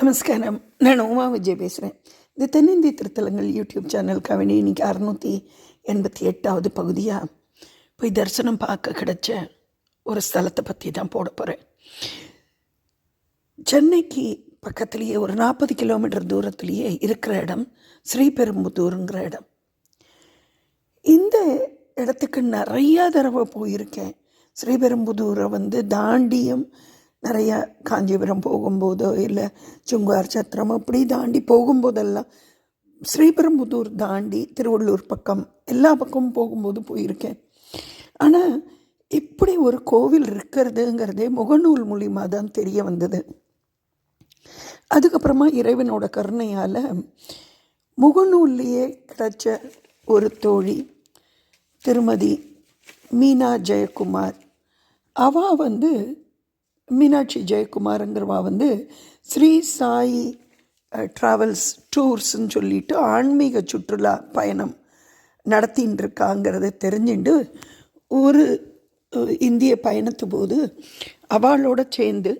நமஸ்காரம் நான் உமா விஜய் பேசுகிறேன் இந்த தென்னிந்திய திருத்தலங்கள் யூடியூப் சேனலுக்காக வேண்டி இன்றைக்கி அறநூற்றி எண்பத்தி எட்டாவது பகுதியாக போய் தரிசனம் பார்க்க கிடைச்ச ஒரு ஸ்தலத்தை பற்றி தான் போட போகிறேன் சென்னைக்கு பக்கத்துலேயே ஒரு நாற்பது கிலோமீட்டர் தூரத்துலேயே இருக்கிற இடம் ஸ்ரீபெரும்புதூருங்கிற இடம் இந்த இடத்துக்கு நிறையா தடவை போயிருக்கேன் ஸ்ரீபெரும்புதூரை வந்து தாண்டியும் நிறைய காஞ்சிபுரம் போகும்போதோ இல்லை சுங்குவார் சத்திரம் அப்படி தாண்டி போகும்போதெல்லாம் ஸ்ரீபெரும்புதூர் தாண்டி திருவள்ளூர் பக்கம் எல்லா பக்கமும் போகும்போது போயிருக்கேன். ஆனால் இப்படி ஒரு கோவில் இருக்கிறதுங்கிறதே முகநூல் மூலிமா தான் தெரிய வந்தது. அதுக்கப்புறமா இறைவனோட கருணையால் முகநூல்லையே கிடைச்ச ஒரு தோழி திருமதி மீனா ஜெயக்குமார். அவ வந்து மீனாட்சி ஜெயக்குமாருங்கிறவா வந்து ஸ்ரீ சாயி ட்ராவல்ஸ் டூர்ஸ்ன்னு சொல்லிட்டு ஆன்மீக சுற்றுலா பயணம் நடத்தின்னு இருக்காங்கிறத தெரிஞ்சுண்டு ஒரு இந்திய பயணத்து போது அவளோட சேர்ந்து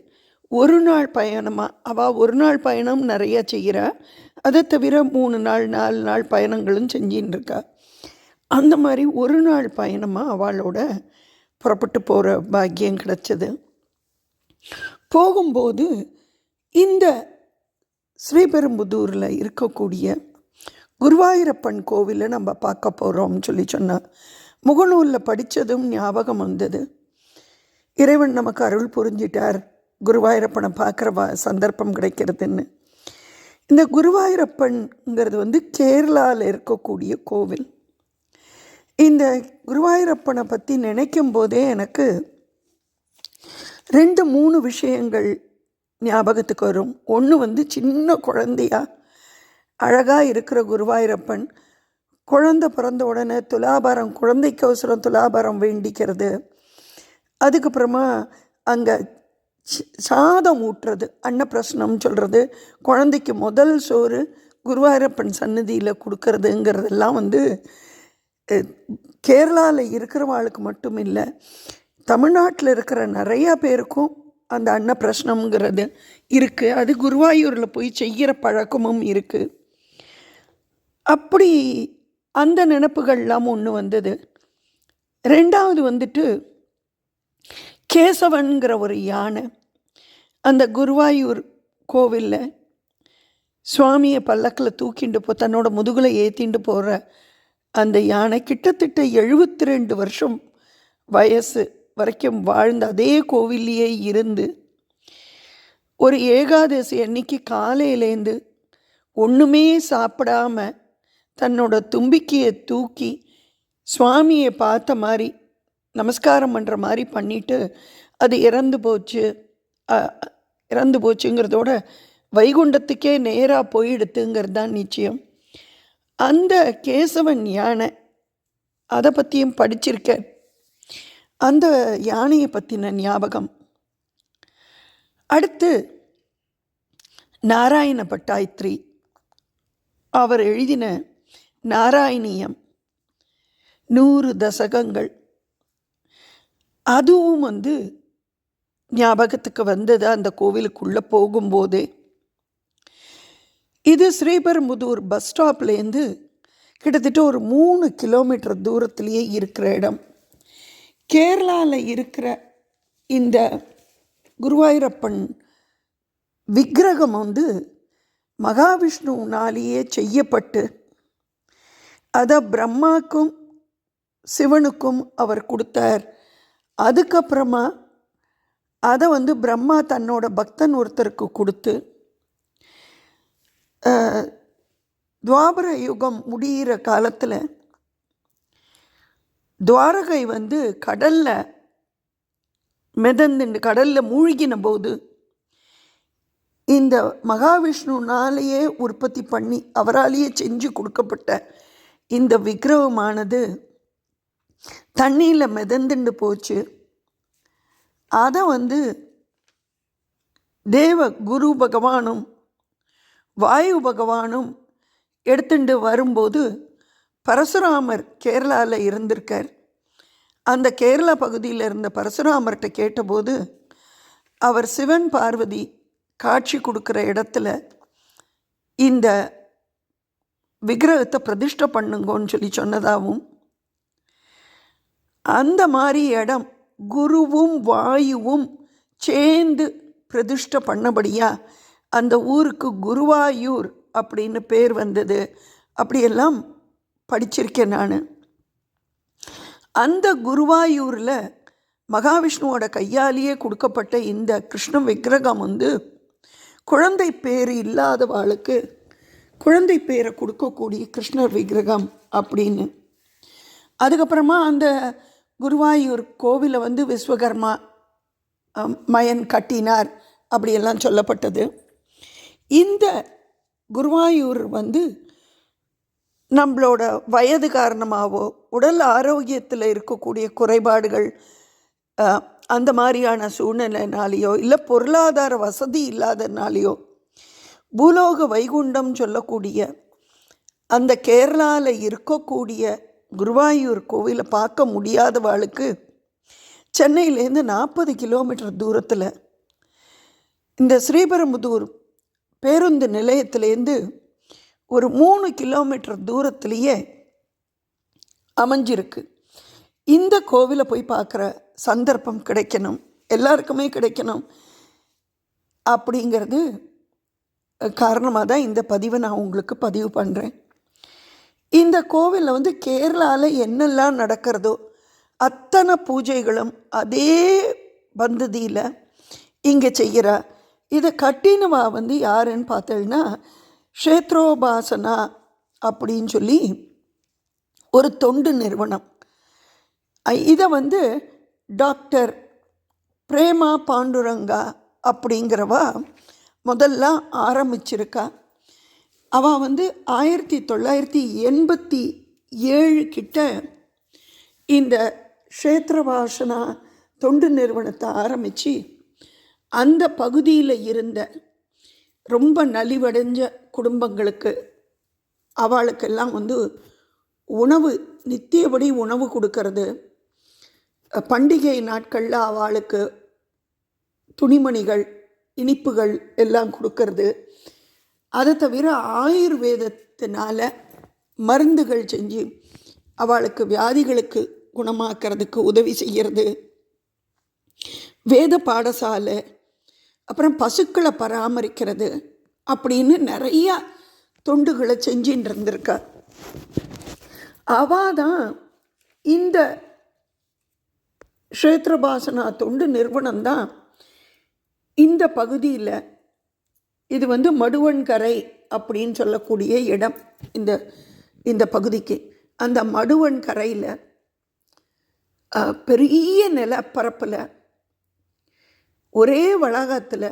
ஒரு நாள் பயணமாக அவள் ஒரு நாள் பயணம் நிறையா செய்கிறா அதை தவிர மூணு நாள் நாலு நாள் பயணங்களும் செஞ்சின்னு இருக்கா அந்த மாதிரி ஒரு நாள் பயணமாக அவளோட புறப்பட்டு போகிற பாக்கியம் கிடச்சது. போகும்போது இந்த ஸ்ரீபெரும்புதூரில் இருக்கக்கூடிய குருவாயூரப்பன் கோவிலை நம்ம பார்க்க போகிறோம்னு சொல்லி சொன்னார் முகநூலில் படித்ததும் ஞாபகம் வந்தது. இறைவன் நமக்கு அருள் புரிஞ்சிட்டார். குருவாயூரப்பனை பார்க்குற வ சந்தர்ப்பம் கிடைக்கிறதுன்னு. இந்த குருவாயூரப்பன்ங்கிறது வந்து கேரளாவில் இருக்கக்கூடிய கோவில். இந்த குருவாயூரப்பனை பற்றி நினைக்கும் போதே எனக்கு ரெண்டு மூணு விஷயங்கள் ஞாபகத்துக்கு வரும். ஒன்று வந்து சின்ன குழந்தையா அழகாக இருக்கிற குருவாயூரப்பன் குழந்த பிறந்த உடனே துலாபாரம் குழந்தைக்கு அவசரம் துலாபாரம் வேண்டிக்கிறது. அதுக்கப்புறமா அங்கே சாதம் ஊட்டுறது அன்னப்பிரசனம் சொல்கிறது குழந்தைக்கு முதல் சோறு குருவாயூரப்பன் சன்னதியில் கொடுக்கறதுங்கிறதெல்லாம் வந்து கேரளாவில் இருக்கிறவாளுக்கு மட்டும் இல்லை தமிழ்நாட்டில் இருக்கிற நிறையா பேருக்கும் அந்த அன்னப்பிரசனம்ங்கிறது இருக்குது அது குருவாயூரில் போய் செய்கிற பழக்கமும் இருக்குது அப்படி அந்த நினப்புகள்லாம் ஒன்று வந்தது. ரெண்டாவது வந்துட்டு கேசவன்கிற ஒரு யானை அந்த குருவாயூர் கோவிலில் சுவாமியை பல்லக்கில் தூக்கிண்டு போ தன்னோட முதுகில் ஏற்றிண்டு போகிற அந்த யானை கிட்டத்தட்ட எழுபத்தி ரெண்டு வருஷம் வயசு. வரைக்கும் வாழ்ந்த அதே கோவில்லையே இருந்து ஒரு ஏகாதசி அன்னைக்கு காலையிலேருந்து ஒன்றுமே சாப்பிடாம தன்னோட தும்பிக்கையை தூக்கி சுவாமியை பார்த்த மாதிரி நமஸ்காரம் பண்ணுற மாதிரி பண்ணிட்டு அது இறந்து போச்சு. இறந்து போச்சுங்கிறதோட வைகுண்டத்துக்கே நேராக போயிடுத்துங்கிறது தான் நிச்சயம். அந்த கேசவன் யானை அதை பற்றியும் படிச்சிருக்கேன். அந்த யானையை பற்றின ஞாபகம். அடுத்து நாராயண பட்டாயத்ரி. அவர் எழுதின நாராயணியம் நூறு தசகங்கள். அதுவும் வந்து ஞாபகத்துக்கு வந்தது அந்த கோவிலுக்குள்ளே போகும்போதே. இது ஸ்ரீபெரும்புதூர் பஸ் ஸ்டாப்லேருந்து கிட்டத்தட்ட ஒரு மூணு கிலோமீட்டர் தூரத்துலேயே இருக்கிற இடம். கேரளாவில் இருக்கிற இந்த குருவாயூரப்பன் விக்கிரகம் வந்து மகாவிஷ்ணுனாலேயே செய்யப்பட்டு அதை பிரம்மாக்கும் சிவனுக்கும் அவர் கொடுத்தார். அதுக்கப்புறமா அதை வந்து பிரம்மா தன்னோட பக்தன் ஒருத்தருக்கு கொடுத்து துவாபர யுகம் முடிகிற காலத்தில் துவாரகை வந்து கடலில் மிதந்து கடலில் மூழ்கின போது இந்த மகாவிஷ்ணுனாலேயே உற்பத்தி பண்ணி அவராலேயே செஞ்சு கொடுக்கப்பட்ட இந்த விக்கிரகமானது தண்ணியில் மிதந்துண்டு போச்சு. அதை வந்து தேவ குரு பகவானும் வாயு பகவானும் எடுத்துட்டு வரும்போது பரசுராமர் கேரளாவில் இருந்திருக்கார். அந்த கேரளா பகுதியில் இருந்த பரசுராமர்கிட்ட கேட்டபோது அவர் சிவன் பார்வதி காட்சி கொடுக்குற இடத்துல இந்த விக்கிரகத்தை பிரதிஷ்டை பண்ணுங்கன்னு சொல்லி சொன்னதாகவும் அந்த மாதிரி இடம் குருவும் வாயுவும் சேர்ந்து பிரதிஷ்டை பண்ணபடியா அந்த ஊருக்கு குருவாயூர் அப்படின்னு பேர் வந்தது. அப்படியெல்லாம் படிச்சிருக்கேன் நான். அந்த குருவாயூரில் மகாவிஷ்ணுவோட கையாலேயே கொடுக்கப்பட்ட இந்த கிருஷ்ண விக்கிரகம் வந்து குழந்தை பேர் இல்லாதவாளுக்கு குழந்தை பேரை கொடுக்கக்கூடிய கிருஷ்ணர் விக்கிரகம் அப்படின்னு. அதுக்கப்புறமா அந்த குருவாயூர் கோவிலை வந்து விஸ்வகர்மா மயன் கட்டினார் அப்படியெல்லாம் சொல்லப்பட்டது. இந்த குருவாயூர் வந்து நம்மளோட வயது காரணமாகவோ உடல் ஆரோக்கியத்தில் இருக்கக்கூடிய குறைபாடுகள் அந்த மாதிரியான சூழ்நிலைனாலேயோ இல்லை பொருளாதார வசதி இல்லாதனாலேயோ பூலோக வைகுண்டம் சொல்லக்கூடிய அந்த கேரளாவில் இருக்கக்கூடிய குருவாயூர் கோவிலை பார்க்க முடியாதவாளுக்கு சென்னையிலேருந்து நாற்பது கிலோமீட்டர் தூரத்தில் இந்த ஸ்ரீபெரும்புதூர் பேருந்து நிலையத்திலேருந்து ஒரு மூணு கிலோமீட்டர் தூரத்துலேயே அமைஞ்சிருக்கு. இந்த கோவிலை போய் பார்க்குற சந்தர்ப்பம் கிடைக்கணும். எல்லாருக்குமே கிடைக்கணும் அப்படிங்கிறது காரணமாக தான் இந்த பதிவை நான் உங்களுக்கு பதிவு பண்ணுறேன் இந்த கோவிலில் வந்து கேரளாவில் என்னெல்லாம் நடக்கிறதோ அத்தனை பூஜைகளும் அதே பந்ததியில் இங்கே செய்கிறா இதை கட்டினவா வந்து யாருன்னு பார்த்தேன்னா க்ஷேத்ரோபாசனா அப்படின்னு சொல்லி ஒரு தொண்டு நிறுவனம். இதை வந்து டாக்டர் பிரேமா பாண்டுரங்கா அப்படிங்கிறவா முதல்ல ஆரம்பிச்சிருக்கா. அவள் வந்து ஆயிரத்தி தொள்ளாயிரத்தி எண்பத்தி ஏழு கிட்ட இந்த க்ஷேத்திரவாசனா தொண்டு நிறுவனத்தை ஆரம்பித்து அந்த பகுதியில் இருந்த ரொம்ப நலிவடைஞ்ச குடும்பங்களுக்கு அவளுக்கெல்லாம் வந்து உணவு நித்தியபடி உணவு கொடுக்கறது. பண்டிகை நாட்களில் அவளுக்கு துணிமணிகள் இனிப்புகள் எல்லாம் கொடுக்கறது. அதை தவிர ஆயுர்வேதத்தினால மருந்துகள் செஞ்சு அவளுக்கு வியாதிகளுக்கு குணமாக்கிறதுக்கு உதவி செய்கிறது. வேத பாடசாலை அப்புறம் பசுக்களை பராமரிக்கிறது அப்படின்னு நிறையா தொண்டுகளை செஞ்சின்னு இருந்திருக்கா. அவாதான் தான் இந்த க்ஷேத்ரபாசனா தொண்டு நிறுவனம் தான் இந்த பகுதியில் இது வந்து மடுவன்கரை அப்படின்னு சொல்லக்கூடிய இடம் இந்த இந்த பகுதிக்கு. அந்த மடுவன்கரையில் பெரிய நிலப்பரப்பில் ஒரே வளாகத்தில்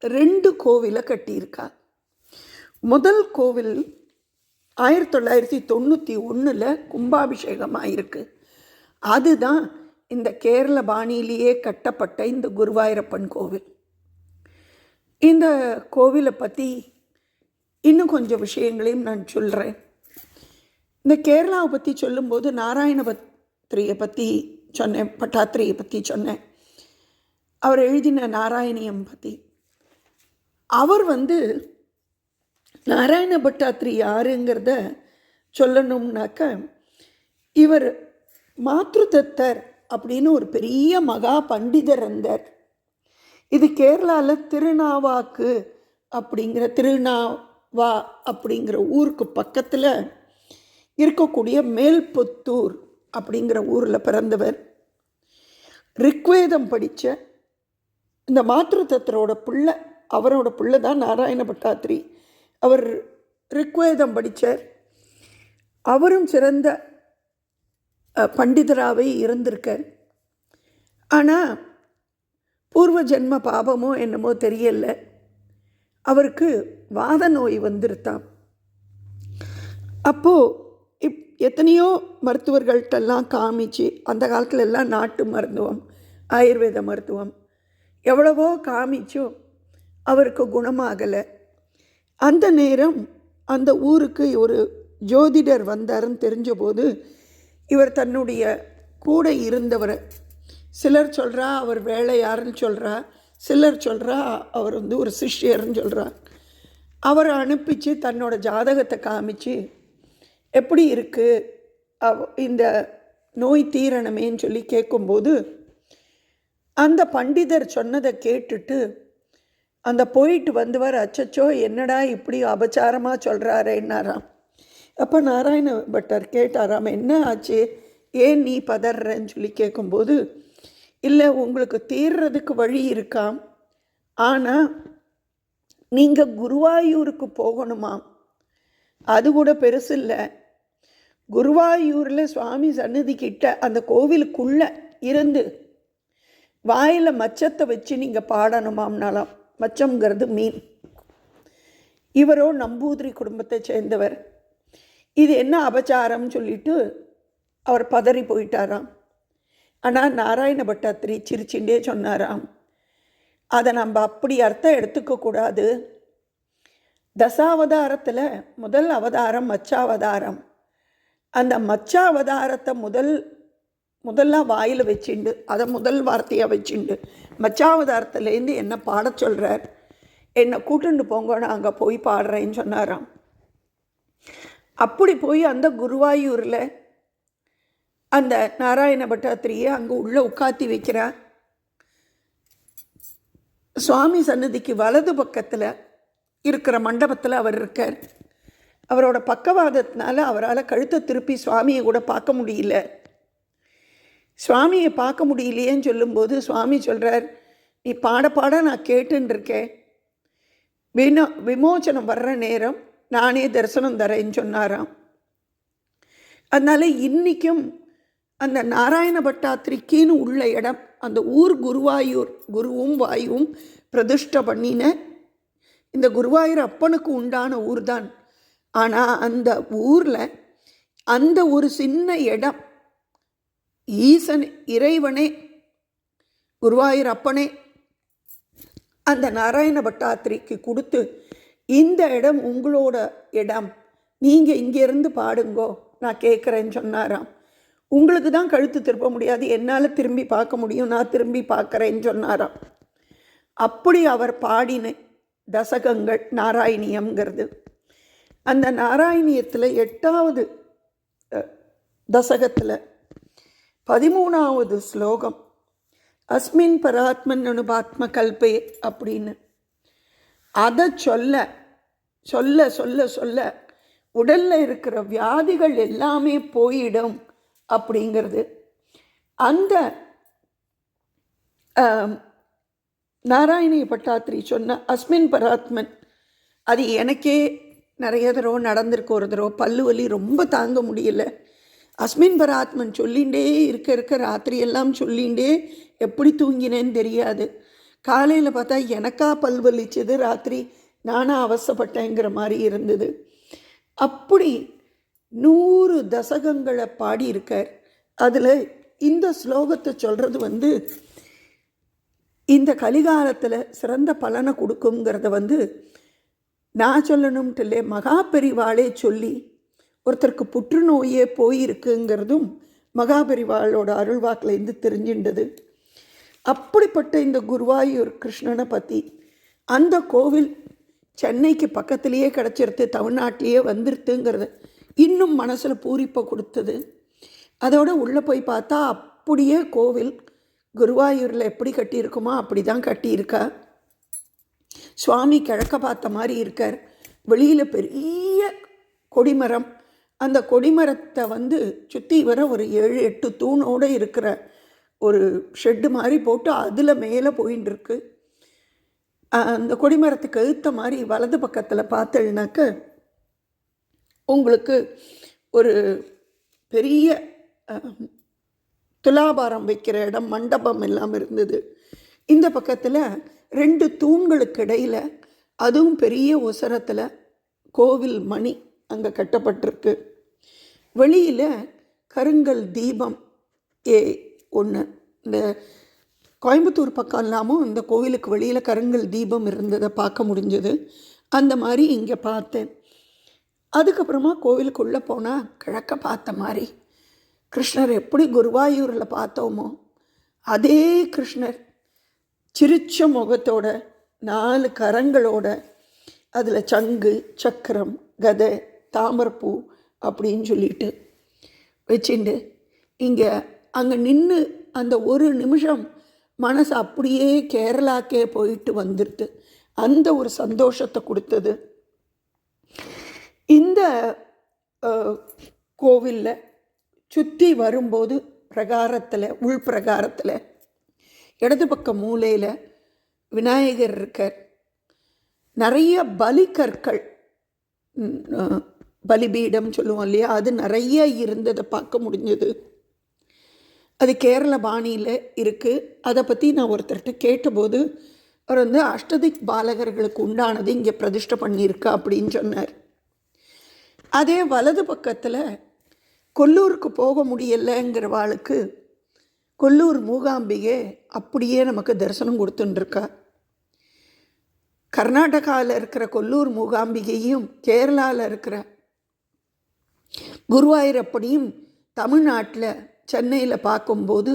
ரெண்டு கோவிலை கட்டியிருக்கா. முதல் கோவில் ஆயிரத்தி தொள்ளாயிரத்தி தொண்ணூற்றி ஒன்றில் கும்பாபிஷேகம் ஆயிருக்கு அதுதான் இந்த கேரள பாணியிலேயே கட்டப்பட்ட இந்த குருவாயூரப்பன் கோவில். இந்த கோவிலை பற்றி இன்னும் கொஞ்சம் விஷயங்களையும் நான் சொல்கிறேன் இந்த கேரளாவை பற்றி சொல்லும்போது நாராயணபத்ரியை பற்றி சொன்னேன் பட்டாத்திரியை பற்றி சொன்னேன். அவர் எழுதின நாராயணியம் பற்றி அவர் வந்து நாராயண பட்டாத்திரி யாருங்கிறத சொல்லணும்னாக்க இவர் மாத்ருதத்தர் அப்படின்னு ஒரு பெரிய மகா பண்டிதர் இருந்தார். இது கேரளாவில் திருநாவாக்கு அப்படிங்கிற திருநாவா அப்படிங்கிற ஊருக்கு பக்கத்தில் இருக்கக்கூடிய மேல்புத்தூர் அப்படிங்கிற ஊரில் பிறந்தவர். ரிக்வேதம் படித்த இந்த மாத்திருத்தத்தரோட பிள்ளை அவரோட பிள்ளை தான் நாராயண பட்டாத்திரி அவர் ரிக்வேதம் படித்தார் அவரும் சிறந்த பண்டிதராகவே இருந்திருக்கார். ஆனால் பூர்வ ஜென்ம பாபமோ என்னமோ தெரியல. அவருக்கு வாத நோய் வந்திருத்தான் அப்போது இப் எத்தனையோ மருத்துவர்கள்ட்டெல்லாம் காமிச்சு அந்த காலத்துல எல்லாம் நாட்டு மருத்துவம் ஆயுர்வேத மருத்துவம் எவ்வளவோ காமிச்சும் அவருக்கு குணமாகலை. அந்த நேரம் அந்த ஊருக்கு ஒரு ஜோதிடர் வந்தாருன்னு தெரிஞ்சபோது இவர் தன்னுடைய கூட இருந்தவர் சிலர் சொல்கிறா அவர் வேலையாருன்னு சொல்கிறா சிலர் சொல்கிறா அவர் வந்து ஒரு சிஷ்யர்னு சொல்கிறார் அவரை அனுப்பிச்சு தன்னோட ஜாதகத்தை காமிச்சு எப்படி இருக்குது அவ் இந்த நோய் தீரணமேன்னு சொல்லி கேட்கும்போது அந்த பண்டிதர் சொன்னதை கேட்டுட்டு அந்த போயிட்டு வந்தவர். அச்சச்சோ என்னடா இப்படி அபச்சாரமாக சொல்கிறாரேன்னாராம் அப்போ நாராயண பட்டர் கேட்டாராம் என்ன ஆச்சு? ஏன் நீ பதறன்னு சொல்லி கேட்கும்போது இல்லை உங்களுக்கு தீர்றதுக்கு வழி இருக்காம். ஆனால் நீங்கள் குருவாயூருக்கு போகணுமாம். அது கூட பெருசு இல்லை. குருவாயூரில் சுவாமி சன்னதி கிட்ட அந்த கோவிலுக்குள்ளே இருந்து வாயில் மச்சத்தை வச்சு நீங்கள் பாடணுமாம்னாலாம் மச்சம்ங்கிறது மீன் இவரோ நம்பூதிரி குடும்பத்தை சேர்ந்தவர். இது என்ன அபச்சாரம்னு சொல்லிட்டு அவர் பதறி போயிட்டாராம். ஆனால் நாராயண பட்டாத்திரி சிரிச்சுட்டே சொன்னாராம். அதை நம்ம அப்படி அர்த்தம் எடுத்துக்கக்கூடாது தசாவதாரத்தில் முதல் அவதாரம் மச்சாவதாரம். அந்த மச்சாவதாரத்தை முதல் முதல்ல வாயில் வச்சுண்டு அதை முதல் வார்த்தையாக வச்சுண்டு. மச்சாவதாரத்துலேருந்து என்ன பாட சொல்கிறார் என்னை கூட்டுண்டு போங்க நான் அங்கே போய் பாடுறேன்னு சொன்னாராம். அப்படி போய் அந்த குருவாயூரில் அந்த நாராயண பட்டாத்திரியை அங்கே உள்ளே உட்காத்தி வைக்கிறார். சுவாமி சன்னதிக்கு வலது பக்கத்தில் இருக்கிற மண்டபத்தில் அவர் இருக்கார். அவரோட பக்கவாதத்தினால அவரால் கழுத்தை திருப்பி சுவாமியை கூட பார்க்க முடியல. சுவாமியை பார்க்க முடியலையேன்னு சொல்லும்போது சுவாமி சொல்கிறார் நீ பாட பாட நான் கேட்டுருக்கேன் வினோ விமோச்சனம் வர்ற நேரம் நானே தரிசனம் தரேன்னு சொன்னாராம். அதனால் இன்றைக்கும் அந்த நாராயண பட்டாத்திரிக்கின்னு உள்ள இடம் அந்த ஊர் குருவாயூர் குருவும் வாயுவும் பிரதிஷ்டை பண்ணின இந்த குருவாயூர் அப்பனுக்கு உண்டான ஊர் தான் ஆனால் அந்த ஊரில் அந்த ஒரு சின்ன இடம் ஈசன் இறைவனே குருவாயூர் அப்பனே அந்த நாராயண பட்டாத்திரிக்கு கொடுத்து இந்த இடம் உங்களோட இடம். நீங்கள் இங்கேருந்து பாடுங்கோ நான் கேட்குறேன்னு சொன்னாராம். உங்களுக்கு தான் கழுத்து திருப்ப முடியாது என்னால் திரும்பி பார்க்க முடியும் நான் திரும்பி பார்க்குறேன்னு சொன்னாராம். அப்படி அவர் பாடின தசகங்கள் நாராயணியம்ங்கிறது. அந்த நாராயணியத்தில் எட்டாவது தசகத்தில் பதிமூணாவது ஸ்லோகம். அஸ்மின் பராத்மன் அனுபாத்ம கல்பே அப்படின்னு. அதை சொல்ல சொல்ல சொல்ல சொல்ல உடலில் இருக்கிற வியாதிகள் எல்லாமே போயிடும் அப்படிங்கிறது. அந்த நாராயணி பட்டாத்திரி சொன்ன அஸ்மின் பராத்மன் அது எனக்கே நிறைய தடவை நடந்திருக்கு. ஒரு தடவை பல்லு வலி ரொம்ப தாங்க முடியல. அஸ்மின் பராத்மன் சொல்லிகிட்டே இருக்க இருக்க ராத்திரியெல்லாம் சொல்லிகிட்டே எப்படி தூங்கினேன்னு தெரியாது. காலையில் பார்த்தா எனக்கா பல் வலிச்சது ராத்திரி நானாக அவசப்பட்டேங்கிற மாதிரி இருந்தது. அப்படி நூறு தசகங்களை பாடியிருக்கார். அதில் இந்த ஸ்லோகத்தை சொல்கிறது வந்து இந்த கலிகாலத்தில் சிறந்த பலனை கொடுக்குங்கிறத வந்து நான் சொல்லணும்ட்டு இல்லை மகா பெரிவாளே சொல்லி ஒருத்தருக்கு புற்றுநோயே போயிருக்குங்கிறதும் மகாபெரிவாளோட அருள்வாக்கிலேருந்து தெரிஞ்சின்றது. அப்படிப்பட்ட இந்த குருவாயூர் கிருஷ்ணனை பற்றி அந்த கோவில் சென்னைக்கு பக்கத்திலேயே கிடச்சிருது தமிழ்நாட்டிலேயே வந்துருத்துங்கிறது இன்னும் மனசில் பூரிப்பை கொடுத்தது. அதோடு உள்ளே போய் பார்த்தா அப்படியே கோவில் குருவாயூரில் எப்படி கட்டியிருக்குமோ அப்படி தான் கட்டியிருக்கா. சுவாமி கிழக்க பார்த்த மாதிரி இருக்கார். வெளியில் பெரிய கொடிமரம் அந்த கொடிமரத்தை வந்து சுற்றி வர ஒரு ஏழு எட்டு தூணோடு இருக்கிற ஒரு ஷெட்டு மாதிரி போட்டு அதில் மேலே போயின்னு இருக்கு அந்த கொடிமரத்துக்கு எழுத்த மாதிரி வலது பக்கத்தில் பார்த்தேன்னாக்க உங்களுக்கு ஒரு பெரிய துலாபாரம் வைக்கிற இடம் மண்டபம் எல்லாம் இருந்தது. இந்த பக்கத்தில் ரெண்டு தூண்களுக்கு இடையில் அதுவும் பெரிய உசரத்தில் கோவில் மணி அங்கே கட்டப்பட்டிருக்கு. வெளியில் கருங்கல் தீபம் ஏ ஒன்று இந்த கோயம்புத்தூர் பக்கம் இல்லாமல் இந்த கோவிலுக்கு வெளியில் கருங்கல் தீபம் இருந்ததை பார்க்க முடிஞ்சது. அந்த மாதிரி இங்கே பார்த்தேன். அதுக்கப்புறமா கோவிலுக்குள்ளே போனால் கிழக்க பார்த்த மாதிரி கிருஷ்ணர் எப்படி குருவாயூரில் பார்த்தோமோ அதே கிருஷ்ணர் சிரிச்ச முகத்தோட நாலு கரங்களோட அதில் சங்கு சக்கரம் கதை தாமரைப்பூ அப்படின்னு சொல்லிட்டு வச்சுண்டு இங்கே அங்கே நின்று அந்த ஒரு நிமிஷம் மனசு அப்படியே கேரளாக்கே போயிட்டு வந்துடுது அந்த ஒரு சந்தோஷத்தை கொடுத்தது. இந்த கோவிலில் சுற்றி வரும்போது பிரகாரத்தில் உள் பிரகாரத்தில் இடது பக்க மூலையில் விநாயகர் இருக்கார். நிறைய பலிக்கற்கள் பலிபீடம் சொல்லுவோம் இல்லையா? அது நிறைய இருந்ததை பார்க்க முடிஞ்சது. அது கேரள பாணியில் இருக்குது அதை பற்றி நான் ஒருத்தர்கிட்ட கேட்டபோது அவர் வந்து அஷ்டதிக் பாலகர்களுக்கு உண்டானது இங்கே பிரதிஷ்டை பண்ணியிருக்கா அப்படின்னு சொன்னார். அதே வலது பக்கத்தில் கொல்லூருக்கு போக முடியலைங்கிறவாளுக்கு கொல்லூர் மூகாம்பிகை அப்படியே நமக்கு தரிசனம் கொடுத்துட்டுருக்கா கர்நாடகாவில் இருக்கிற கொல்லூர் மூகாம்பிகையும் கேரளாவில் இருக்கிற குருவாயூரப்படியும் தமிழ்நாட்டில் சென்னையில் பார்க்கும்போது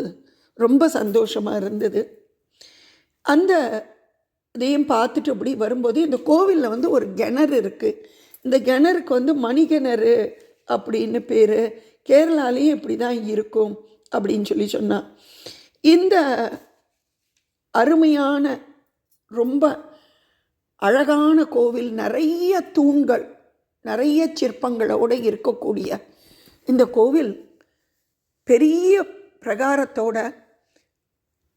ரொம்ப சந்தோஷமாக இருந்தது. அந்த இதையும் பார்த்துட்டு அப்படி வரும்போது இந்த கோவிலில் வந்து ஒரு கிணறு இருக்குது இந்த கிணறுக்கு வந்து மணிகிணறு அப்படின்னு பேர். கேரளாலேயும் இப்படி தான் இருக்கும் அப்படின்னு சொல்லி சொன்னான் இந்த அருமையான ரொம்ப அழகான கோவில் நிறைய தூண்கள் நிறைய சிற்பங்களோடு இருக்கக்கூடிய இந்த கோவில் பெரிய பிரகாரத்தோட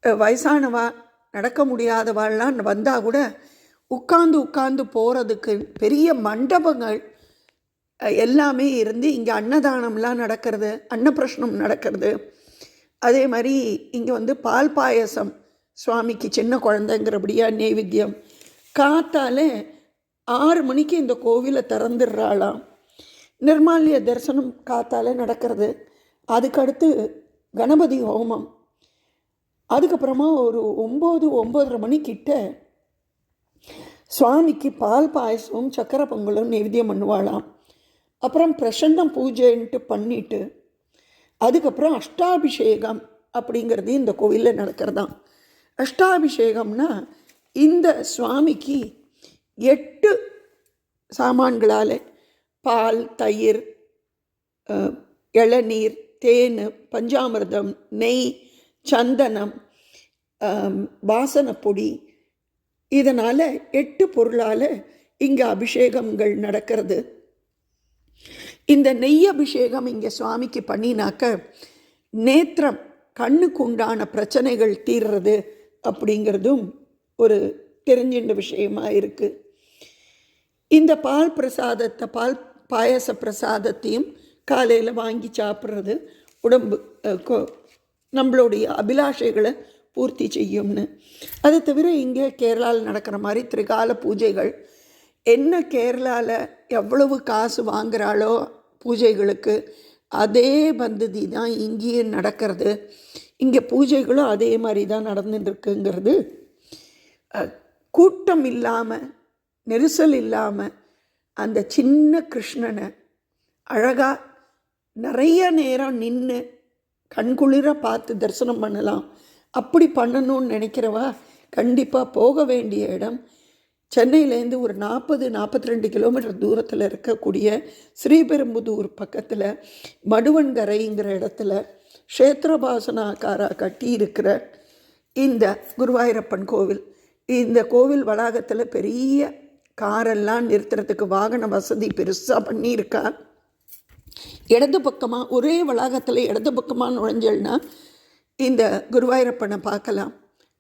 வயசானவா நடக்க முடியாதவாள்லாம் வந்தால் கூட உட்காந்து உட்காந்து போகிறதுக்கு பெரிய மண்டபங்கள் எல்லாமே இருந்து இங்கே அன்னதானம்லாம் நடக்கிறது அன்னப்பிரஷ்னம் நடக்கிறது. அதே மாதிரி இங்கே வந்து பால் பாயசம் சுவாமிக்கு சின்ன குழந்தைங்கிறபடியா நெய்வேத்தியம். காத்தாலே ஆறு மணிக்கு இந்த கோவிலை திறந்துடுறாளாம். நிர்மால்ய தரிசனம் காத்தாலே நடக்கிறது. அதுக்கடுத்து கணபதி ஹோமம். அதுக்கப்புறமா ஒரு ஒம்பது ஒம்பதரை மணிக்கிட்ட சுவாமிக்கு பால் பாயசமும் சக்கரை பொங்கலும் நைவேத்தியம் பண்ணுவாளாம். அப்புறம் பிரசன்னம் பூஜைன்ட்டு பண்ணிட்டு அதுக்கப்புறம் அஷ்டாபிஷேகம் அப்படிங்கிறது இந்த கோவிலில் நடக்கிறதாம். அஷ்டாபிஷேகம்னா இந்த சுவாமிக்கு எட்டு சாமான்களால் பால் தயிர் இளநீர் தேன் பஞ்சாமிர்தம் நெய் சந்தனம் வாசனப்பொடி. இதனால் எட்டு பொருளால் இங்கே அபிஷேகங்கள் நடக்கிறது. இந்த நெய் அபிஷேகம் இங்கே சுவாமிக்கு பண்ணினாக்க நேத்திரம் கண்ணுக்கு உண்டான பிரச்சனைகள் தீர்றது அப்படிங்கிறதும் ஒரு தெரிஞ்சின்ற விஷயமாக இருக்குது இந்த பால் பிரசாதத்தை பால் பாயச பிரசாதத்தையும் காலையில் வாங்கி சாப்பிட்றது உடம்பு கொ- நம்மளுடைய அபிலாஷைகளை பூர்த்தி செய்யும்னு. அது தவிர இங்கே கேரளாவில் நடக்கிற மாதிரி திரிகால பூஜைகள் என்ன கேரளாவில் எவ்வளவு காசு வாங்குறாளோ பூஜைகளுக்கு அதே பந்ததி தான் இங்கேயும் நடக்கிறது. இங்கே பூஜைகளும் அதே மாதிரி தான் நடந்துட்டுருக்குங்கிறது கூட்டம் இல்லாமல் நெரிசல் இல்லாமல் அந்த சின்ன கிருஷ்ணனை அழகாக நிறைய நேரம் நின்று கண்குளிர பார்த்து தரிசனம் பண்ணலாம். அப்படி பண்ணணும்னு நினைக்கிறவா? கண்டிப்பாக போக வேண்டிய இடம் சென்னையிலேருந்து ஒரு நாற்பது நாற்பத்தி ரெண்டு கிலோமீட்டர் தூரத்தில் இருக்கக்கூடிய ஸ்ரீபெரும்புதூர் பக்கத்தில் மடுவன்கரைங்கிற இடத்துல க்ஷேத்திரபாசனாக்காரா கட்டி இருக்கிற இந்த குருவாயூரப்பன் கோவில். இந்த கோவில் வளாகத்தில் பெரிய காரெல்லாம் நிறுத்துறதுக்கு வாகன வசதி பெருசாக பண்ணியிருக்கா. இடது பக்கமாக ஒரே வளாகத்தில் இடது பக்கமாக நுழைஞ்சல்னா இந்த குருவாயூரப்பனை பார்க்கலாம்.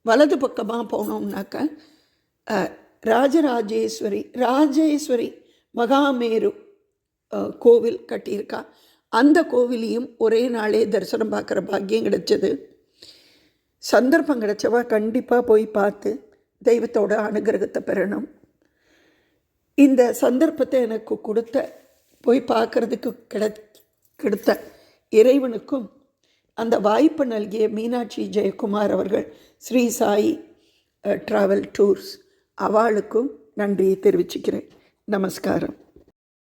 வலது பக்கமாக போனோம்னாக்க ராஜராஜேஸ்வரி ராஜேஸ்வரி மகாமேரு கோவில் கட்டியிருக்கா. அந்த கோவிலையும் ஒரே நாளே தரிசனம் பார்க்குற பாக்கியம் கிடைச்சது. சந்தர்ப்பம் கிடைச்சவா கண்டிப்பாக போய் பார்த்து தெய்வத்தோட அனுகிரகத்தை பெறணும். இந்த சந்தர்ப்பத்தை எனக்கு கொடுத்த போய் பார்க்கறதுக்கு கிட கிடைத்த இறைவனுக்கும் அந்த வாய்ப்பு நல்கிய மீனாட்சி ஜெயக்குமார் அவர்கள் ஸ்ரீ சாய் ட்ராவல் டூர்ஸ் அவளுக்கும் நன்றியை தெரிவிச்சுக்கிறேன். நமஸ்காரம்.